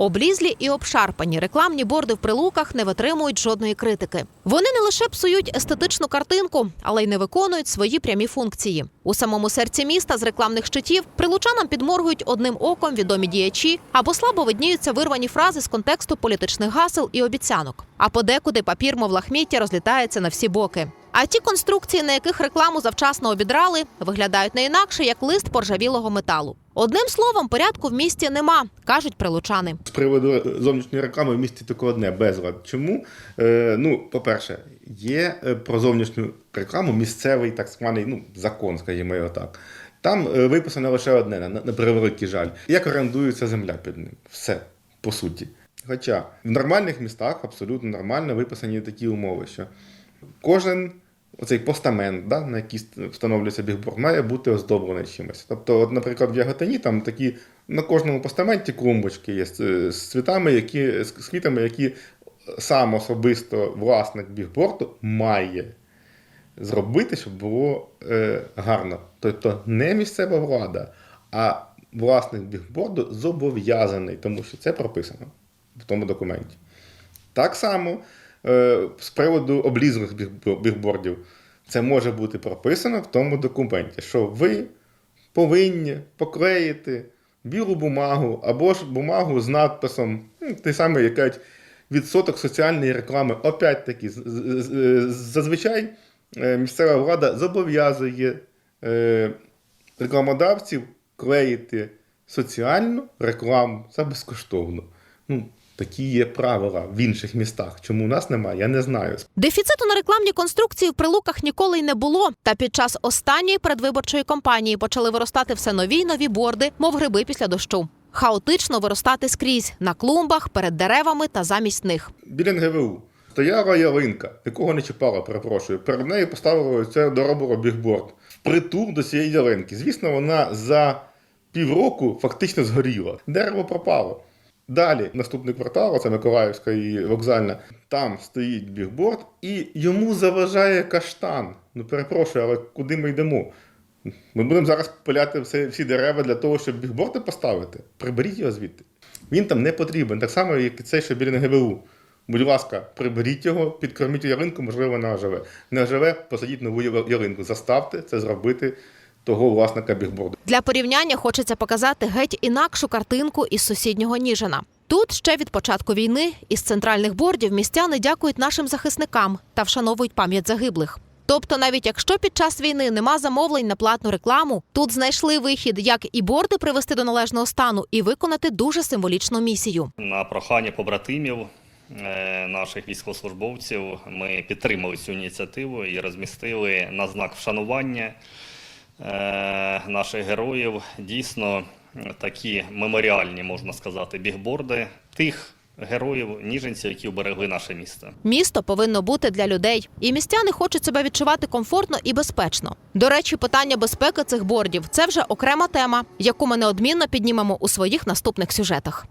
Облізлі і обшарпані рекламні борди в прилуках не витримують жодної критики. Вони не лише псують естетичну картинку, але й не виконують свої прямі функції. У самому серці міста з рекламних щитів прилучанам підморгують одним оком відомі діячі або слабо видніються вирвані фрази з контексту політичних гасел і обіцянок. А подекуди папір, мов лахміття, розлітається на всі боки. А ті конструкції, на яких рекламу завчасно обідрали, виглядають не інакше як лист поржавілого металу. Одним словом, порядку в місті нема, кажуть прилучани. З приводу зовнішньої реклами в місті тільки одне безлад. Чому? Е, ну, по-перше, є е, про зовнішню рекламу місцевий так званий ну, закон, скажімо його так. Там е, виписано лише одне, на, на превеликий жаль. Як орендується земля під ним. Все, по суті. Хоча в нормальних містах абсолютно нормально виписані такі умови, що кожен оцей постамент, да, на який встановлюється бігборд, має бути оздоблений чимось. Тобто, от, наприклад, в Яготині там такі на кожному постаменті клумбочки є з, цвітами, які, з, квітами, які сам особисто власник бігборду має зробити, щоб було е, гарно. Тобто не місцева влада, а власник бігборду зобов'язаний, тому що це прописано в тому документі. Так само з приводу облізлих бігбордів, це може бути прописано в тому документі, що ви повинні поклеїти білу бумагу або ж бумагу з надписом, ну, той самий якась відсоток соціальної реклами. З- з- зазвичай е, місцева влада зобов'язує е, рекламодавців клеїти соціальну рекламу за безкоштовно. Ну, такі є правила в інших містах. Чому у нас немає, я не знаю. Дефіциту на рекламні конструкції в прилуках ніколи й не було. Та під час останньої передвиборчої кампанії почали виростати все нові й нові борди, мов гриби після дощу. Хаотично виростати скрізь на клумбах, перед деревами та замість них. Біля НГВУ стояла ялинка, якого не чіпала, перепрошую. Перед нею поставили це доробило бігборд. Впритул до цієї ялинки. Звісно, вона за півроку фактично згоріла. Дерево пропало. Далі наступний квартал, це Миколаївська і вокзальна. Там стоїть бігборд, і йому заважає каштан. Ну перепрошую, але куди ми йдемо? Ми будемо зараз пиляти все, всі дерева для того, щоб бігборди поставити. Приберіть його звідти. Він там не потрібен, так само, як і цей, що біля НГВУ. Будь ласка, приберіть його, підкорміть ялинку, можливо, вона оживе. Не оживе, посадіть нову ялинку. Заставте це зробити того власника бігборду. Для порівняння хочеться показати геть інакшу картинку із сусіднього Ніжина. Тут ще від початку війни із центральних бордів містяни дякують нашим захисникам та вшановують пам'ять загиблих. Тобто, навіть якщо під час війни нема замовлень на платну рекламу, тут знайшли вихід, як і борди привести до належного стану і виконати дуже символічну місію. На прохання побратимів е, наших військовослужбовців ми підтримали цю ініціативу і розмістили на знак вшанування наших героїв дійсно такі меморіальні, можна сказати, бігборди тих героїв ніженців, які уберегли наше місто. Місто повинно бути для людей, і містяни хочуть себе відчувати комфортно і безпечно. До речі, питання безпеки цих бордів це вже окрема тема, яку ми неодмінно піднімемо у своїх наступних сюжетах.